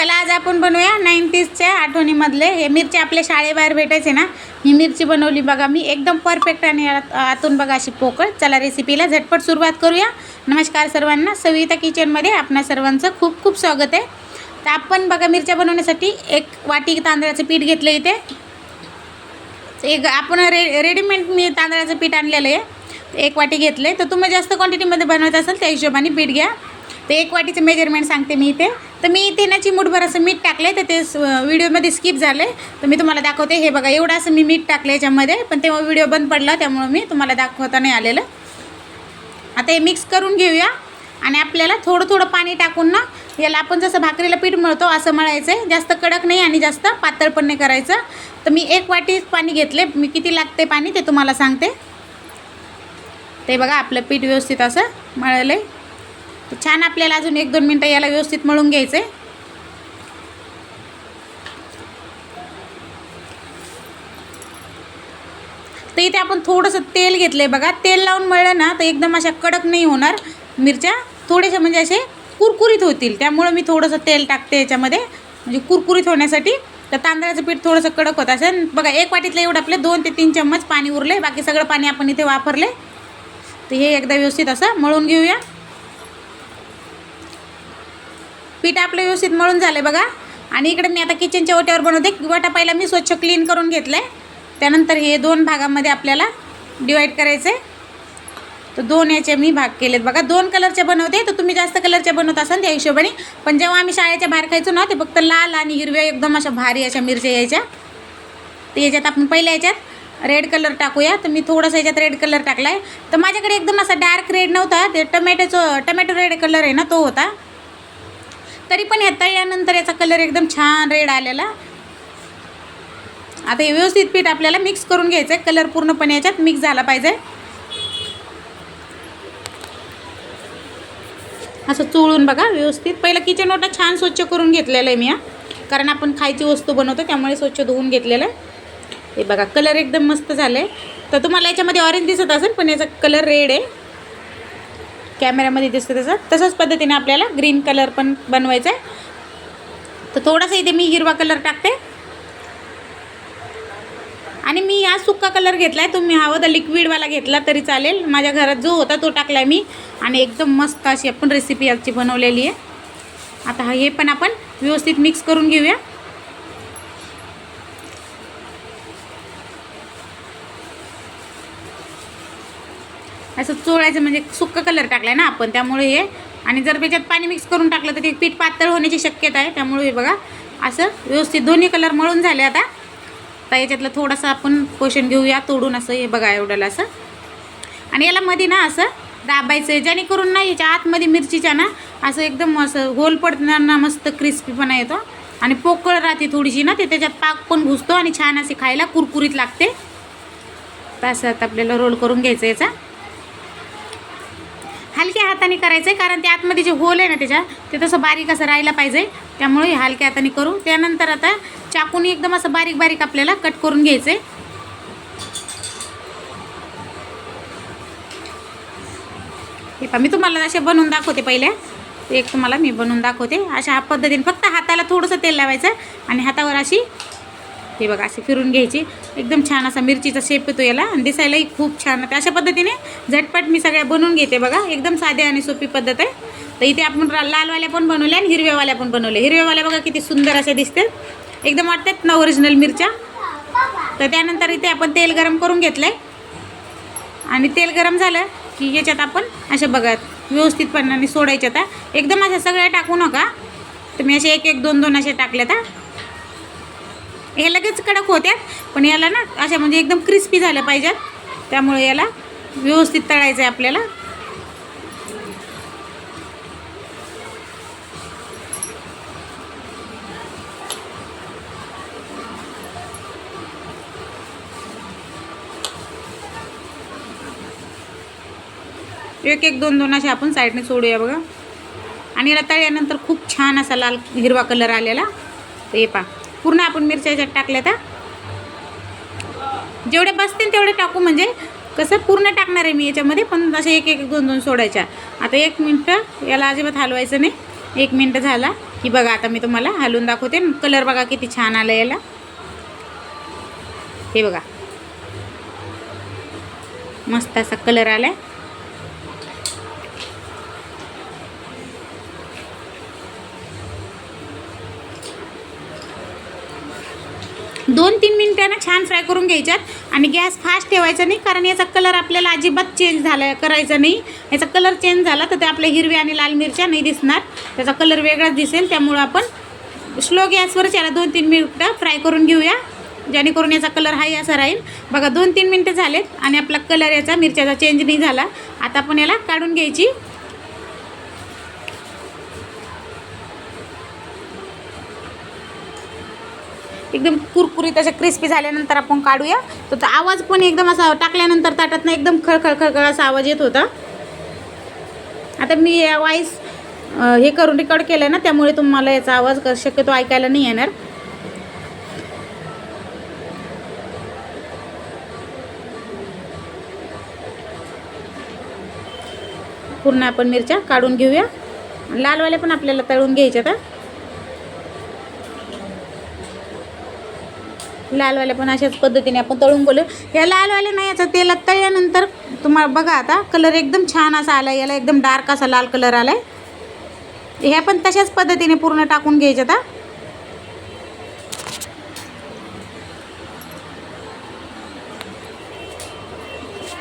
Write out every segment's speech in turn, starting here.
चला आज आपण बनवूया नाईन्टीजच्या आठवणीमधले. हे मिरची आपल्या शाळेबाहेर भेटायचे ना ही मिरची बनवली बघा मी. एकदम परफेक्ट आणि आतून बघा अशी पोकळ. चला रेसिपीला झटपट सुरुवात करूया. नमस्कार सर्वांना. सविता किचनमध्ये आपणा सर्वांचं खूप खूप स्वागत आहे. तर आपण बघा मिरच्या बनवण्यासाठी एक वाटी तांदळाचं पीठ घेतलं इथे. एक आपण रे रेडीमेड मी तांदळाचं पीठ आणलेलं आहे. एक वाटी घेतलं आहे तर तुम्ही जास्त क्वांटिटीमध्ये बनवत असाल त्या हिशोबाने पीठ घ्या. तर एक वाटीचं मेजरमेंट सांगते मी इथे. तर मी इथे ना चिमूटभर असं मीठ टाकलं आहे तर ते व्हिडिओमध्ये स्किप झालं आहे तर मी तुम्हाला दाखवते हे बघा एवढं असं मी मीठ टाकलं याच्यामध्ये. पण तेव्हा व्हिडिओ बंद पडला त्यामुळं मी तुम्हाला दाखवता नाही आलेलं. आता हे मिक्स करून घेऊया. आणि आपल्याला थोडं थोडं पाणी टाकून ना याला आपण जसं भाकरीला पीठ मळतो असं मळायचं आहे जास्त कडक नाही आणि जास्त पातळ पण नाही करायचं. तर मी एक वाटी पाणी घेतले मी किती लागते पाणी ते तुम्हाला सांगते. ते बघा आपलं पीठ व्यवस्थित असं मळलं आहे छान आपल्याला अजून एक दोन मिनटं याला व्यवस्थित मळून घ्यायचं आहे तर इथे आपण थोडंसं तेल घेतलं आहे बघा. तेल लावून मळलं ना तर एकदम अशा कडक नाही होणार मिरच्या. थोडेसे म्हणजे असे कुरकुरीत होतील. त्यामुळं मी थोडंसं तेल टाकते याच्यामध्ये. म्हणजे कुरकुरीत होण्यासाठी. तर तांदळाचं पीठ थोडंसं कडक होतं असेल. बघा एक वाटीतलं एवढं आपले दोन ते तीन चम्मच पाणी उरले बाकी सगळं पाणी आपण इथे वापरले तर हे एकदा व्यवस्थित असं मळून घेऊया. पीठ आपलं व्यवस्थित मळून झालं बघा. आणि इकडे मी आता किचनच्या ओट्यावर बनवते. वाटा पहिला मी स्वच्छ क्लीन करून घेतलं आहे त्यानंतर हे दोन भागामध्ये आपल्याला डिवाईड करायचं आहे तर दोन याचे मी भाग केलेत बघा. दोन कलरचे बनवते. तर तुम्ही जास्त कलरचे बनवत असाल त्या हिशोबाने. पण जेव्हा आम्ही शाळेच्या बाहेर खायचो ना ते फक्त लाल आणि हिरव्या एकदम अशा भारी अशा मिरच्या यायच्या. तर याच्यात आपण पहिल्या याच्यात रेड कलर टाकूया. तर मी थोडंसं याच्यात रेड कलर टाकला आहे तर माझ्याकडे एकदम असा डार्क रेड नव्हता. ते टमॅटोचं टमॅटो रेड कलर आहे ना तो होता. तरी पण ह्या तळल्यानंतर याचा कलर एकदम छान रेड आलेला. आता हे व्यवस्थित पीठ आपल्याला मिक्स करून घ्यायचं आहे कलर पूर्णपणे याच्यात मिक्स झाला पाहिजे. असं चोळून बघा व्यवस्थित. पहिलं किचन ओटा छान स्वच्छ करून घेतलेलं आहे मी हा. कारण आपण खायची वस्तू बनवतो त्यामुळे स्वच्छ धुवून घेतलेलं आहे. हे बघा कलर एकदम मस्त झालं आहे तर तुम्हाला याच्यामध्ये ऑरेंज दिसत असेल पण याचा कलर रेड आहे. कॅमेऱ्यामध्ये दिसतं तसं. तसंच पद्धतीने आपल्याला ग्रीन कलर पण बनवायचा आहे तर थोडासा इथे मी हिरवा कलर टाकते. आणि मी हा सुक्का कलर घेतला आहे तुम्ही हवं तर लिक्विडवाला घेतला तरी चालेल. माझ्या घरात जो होता तो टाकला आहे मी. आणि एकदम मस्त अशी आपण रेसिपी याची बनवलेली आहे. आता हे पण आपण व्यवस्थित मिक्स करून घेऊया. असं चोळायचं म्हणजे सुक्का कलर टाकला आहे ना आपण त्यामुळे हे. आणि जर त्याच्यात पाणी मिक्स करून टाकलं तर ते पीठ पातळ होण्याची शक्यता आहे त्यामुळे हे बघा असं व्यवस्थित दोन्ही कलर मळून झाले आता. तर याच्यातलं थोडंसं आपण पोषण घेऊया तोडून असं हे बघा एवढ्याला असं. आणि याला मध्ये ना असं दाबायचं आहे जेणेकरून ना याच्या आतमध्ये मिरचीच्या ना असं एकदम असं गोल पडताना मस्त क्रिस्पीपणा येतो. आणि पोकळ राहते थोडीशी ना ते त्याच्यात पाक पण घुसतो आणि छान असे खायला कुरकुरीत लागते. तर असं आता आपल्याला रोल करून घ्यायचं याचा. हलक्या हाताने करायचं आहे कारण ते आतमध्ये जे होल आहे ना त्याच्या ते तसं बारीक असं राहायला पाहिजे. त्यामुळे हलक्या हाताने करू. त्यानंतर आता चाकून एकदम असं बारीक बारीक आपल्याला कट करून घ्यायचं आहे हे पहा मी तुम्हाला असे बनवून दाखवते पहिल्या. एक तुम्हाला मी बनवून दाखवते. अशा पद्धतीने फक्त हाताला थोडंसं तेल लावायचं आणि हातावर अशी हे बघा अशी फिरून घ्यायची. एकदम छान असा मिरचीचा शेप येतो याला. आणि दिसायलाही खूप छान होते अशा पद्धतीने झटपट मी सगळ्या बनवून घेते बघा. एकदम साधी आणि सोपी पद्धत आहे. तर इथे आपण लालवाल्या पण बनवल्या आणि हिरव्यावाल्या पण बनवल्या. हिरव्यावाल्या बघा किती सुंदर अशा दिसतात. एकदम वाटतात ना ओरिजिनल मिरच्या. तर त्यानंतर इथे आपण तेल गरम करून घेतलं आहे आणि तेल गरम झालं की याच्यात आपण अशा बघा व्यवस्थितपणाने सोडायच्या आता एकदम अशा सगळ्या टाकू नका. तर मी असे एक एक दोन दोन असे टाकल्यात हे लगेच कडक होत्यात पण याला ना अशा म्हणजे एकदम क्रिस्पी झाल्या पाहिजेत. त्यामुळे याला व्यवस्थित तळायचं आहे आपल्याला. एक एक दोन दोन असे आपण साईडने सोडूया बघा. आणि याला तळल्यानंतर खूप छान असा लाल हिरवा कलर आलेला. हे पा पूर्ण आपण मिरच्या याच्यात टाकल्या तर जेवढे बसतील तेवढे टाकू म्हणजे कसं पूर्ण टाकणार आहे मी याच्यामध्ये पण असे एक एक दोन दोन सोडायच्या. आता एक मिनटं याला अजिबात हलवायचं नाही. एक मिनटं झाला की बघा आता मी तुम्हाला हलवून दाखवते. कलर बघा किती छान आलं याला. हे बघा. मस्त असा कलर आलाय. दोन तीन मिनटानं छान फ्राय करून घ्यायच्यात. आणि गॅस फास्ट ठेवायचा नाही कारण याचा कलर आपल्याला अजिबात चेंज झाला करायचा नाही. याचा कलर चेंज झाला तर ते आपल्या हिरव्या आणि लाल मिरच्या नाही दिसणार. त्याचा कलर वेगळाच दिसेल त्यामुळं आपण स्लो गॅसवरच याला दोन तीन मिनटं फ्राय करून घेऊया. जेणेकरून याचा कलर हाही असा राहील. बघा दोन तीन मिनटं झालेत आणि आपला कलर याचा मिरच्याचा चेंज नाही झाला. आता आपण याला काढून घ्यायची. एकदम कुरकुरीत अशा क्रिस्पी झाल्यानंतर आपण काढूया. तर तो आवाज पण एकदम असा टाकल्यानंतर ताटातनं एकदम खळखळ खळखळ असा आवाज येत होता. आता मी वॉईस हे करून रेकॉर्ड केलं आहे ना त्यामुळे तुम्हाला याचा आवाज क- शक्यतो ऐकायला नाही येणार. पूर्ण आपण मिरच्या काढून घेऊया. लालवाल्या पण आपल्याला तळून घ्यायच्या आता लालवाल्या पण अशाच पद्धतीने आपण तळून बोलू या लालवाल्या नाही याचा तेलात तळल्यानंतर तुम्हाला बघा आता कलर एकदम छान असा आला याला एकदम डार्क असा लाल कलर आला आहे ह्या पण तशाच पद्धतीने पूर्ण टाकून घ्यायच्या आता.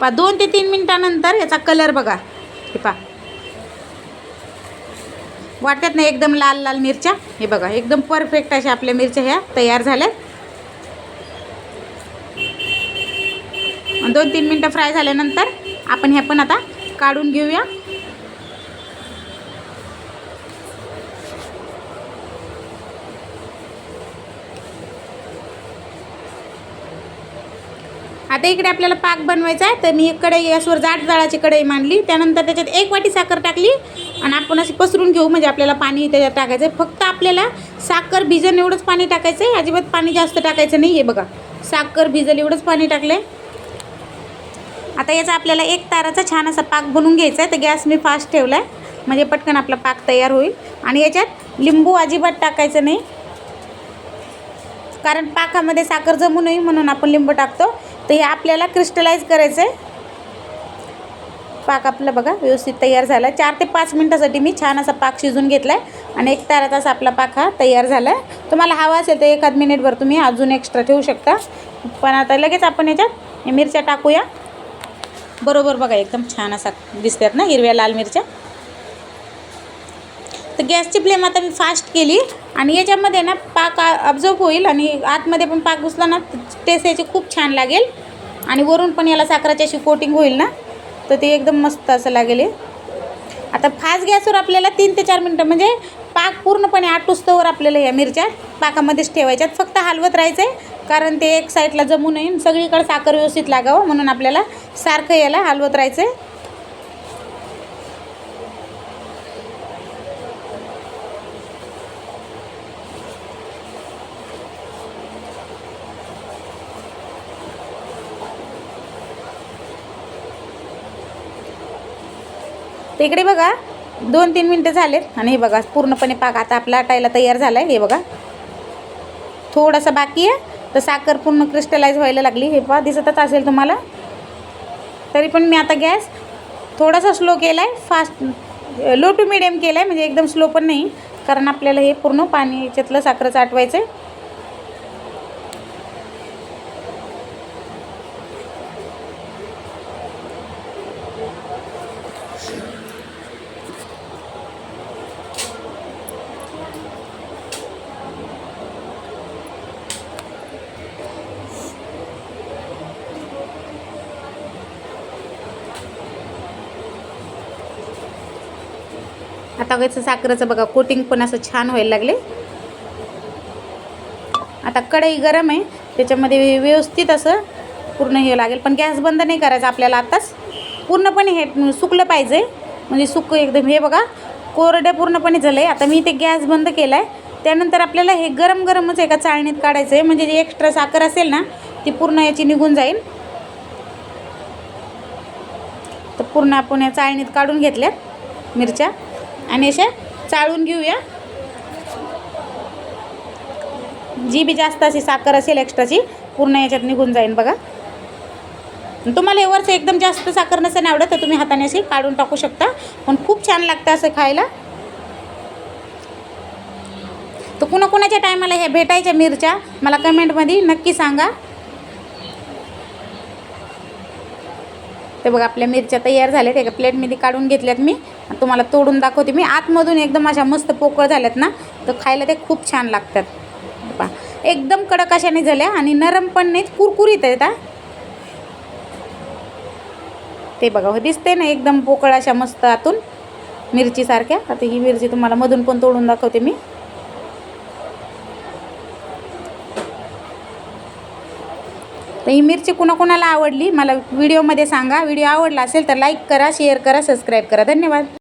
पा दोन ते तीन मिनटानंतर याचा कलर बघा. हे पा वाटत नाही एकदम लाल लाल मिरच्या? हे बघा एकदम परफेक्ट अशा आपल्या मिरच्या ह्या तयार झाल्यात. दोन तीन मिनटं फ्राय झाल्यानंतर आपण ह्या पण आता काढून घेऊया. आता इकडे आपल्याला पाक बनवायचा आहे तर मी एक कढई गॅसवर जाड जाळाची कढई मांडली. त्यानंतर त्याच्यात एक वाटी साखर टाकली आणि आपण अशी पसरून घेऊ म्हणजे आपल्याला पाणी त्याच्यात टाकायचं आहे. फक्त आपल्याला साखर भिजन एवढंच पाणी टाकायचं आहे. अजिबात पाणी जास्त टाकायचं नाही. आहे बघा साखर भिजल एवढंच पाणी टाकलं आहे आता याचा आपल्याला एक ताराचा छान असा पाक बनवून घ्यायचा आहे. तर गॅस मी फास्ट ठेवला आहे म्हणजे पटकन आपला पाक तयार होईल. आणि याच्यात लिंबू अजिबात टाकायचं नाही. कारण पाकामध्ये साखर जमू नये म्हणून आपण लिंबू टाकतो. तर हे आपल्याला क्रिस्टलाइज करायचं आहे पाक आपला बघा व्यवस्थित तयार झाला. चार ते पाच मिनटासाठी मी छान असा पाक शिजून घेतला आहे आणि एक तारा तास आपला पाक हा तयार झाला आहे तुम्हाला हवा असेल तर एखाद मिनिटभर तुम्ही अजून एक्स्ट्रा ठेवू शकता. पण आता लगेच आपण याच्यात मिरच्या टाकूया. बरोबर बघा एकदम छान असा दिसतात ना हिरव्या लाल मिरच्या. तर गॅसची फ्लेम आता मी फास्ट केली आणि याच्यामध्ये ना पाक ऑब्झर्व होईल आणि आतमध्ये पण पाक घुसला ना टेस्ट याची खूप छान लागेल. आणि वरून पण याला साखराची अशी कोटिंग होईल ना तर ते एकदम मस्त असं लागेल आता फास्ट गॅसवर आपल्याला तीन ते चार मिनटं म्हणजे पाक पूर्णपणे आटुस्तवर आपल्याला या मिरच्या पाकामध्येच ठेवायच्यात. फक्त हलवत राहायचं आहे कारण ते एक साईडला जमू नये सगळीकडे साखर व्यवस्थित लागावं म्हणून आपल्याला सारखं याला हलवत राहायचं आहे इकडे बघा दोन तीन मिनटं झालेत. आणि हे बघा पूर्णपणे पाक आता आपला टायला तयार झाला आहे हे बघा. थोडासा बाकी आहे. तर साखर पूर्ण क्रिस्टलाइज व्हायला लागली. हे पहा दिसतच असेल तुम्हाला. तरी पण मी आता गॅस थोडासा स्लो केला आहे फास्ट लो टू मिडियम केला आहे म्हणजे एकदम स्लो पण नाही. कारण आपल्याला हे पूर्ण पाणी याच्यातलं साखरचं आटवायचं आहे आता कसं साखरेचं बघा कोटिंग पण असं छान व्हायला लागले. आता कढई गरम आहे त्याच्यामध्ये व्यवस्थित असं पूर्ण हे लागेल. पण गॅस बंद नाही करायचा आपल्याला आत्ताच पूर्णपणे हे सुकलं पाहिजे. म्हणजे सुक एकदम हे बघा कोरडं पूर्णपणे झालं आहे आता मी ते गॅस बंद केला आहे त्यानंतर आपल्याला हे गरम गरमच एका चाळणीत काढायचं आहे म्हणजे जे एक्स्ट्रा साखर असेल ना ती पूर्ण याची निघून जाईल. तर पूर्ण आपण या चाळणीत काढून घेतल्यात मिरच्या. आणि अशा चाळून घेऊया. जी बी जास्त अशी साखर असेल एक्स्ट्राची पूर्ण याच्यात निघून जाईल बघा. तुम्हाला हे वरचं एकदम जास्त साखर नसेल आवडत तर तुम्ही हाताने अशी काढून टाकू शकता. पण खूप छान लागतं असं खायला. तर कुणाकुणाच्या टायमाला ह्या भेटायच्या मिरच्या मला कमेंटमध्ये नक्की सांगा. ते बघा आपल्या मिरच्या तयार झाल्यात. एका प्लेटमध्ये काढून घेतल्यात मी. तुम्हाला तोडून दाखवते मी. आतमधून एकदम अशा मस्त पोकळ झाल्यात ना तर खायला ते खूप छान लागतात. पा एकदम कडक अशा नाही झाल्या आणि नरम पण नाहीत कुरकुरीत आहेत हा. ते बघा हो दिसते ना एकदम पोकळ अशा मस्त आतून मिरचीसारख्या. आता ही मिरची तुम्हाला मधून पण तोडून दाखवते मी. तर ही मिरची कुणाकुणाला आवडली मला व्हिडिओमध्ये सांगा. व्हिडिओ आवडला असेल तर लाईक करा शेअर करा सबस्क्राईब करा. धन्यवाद.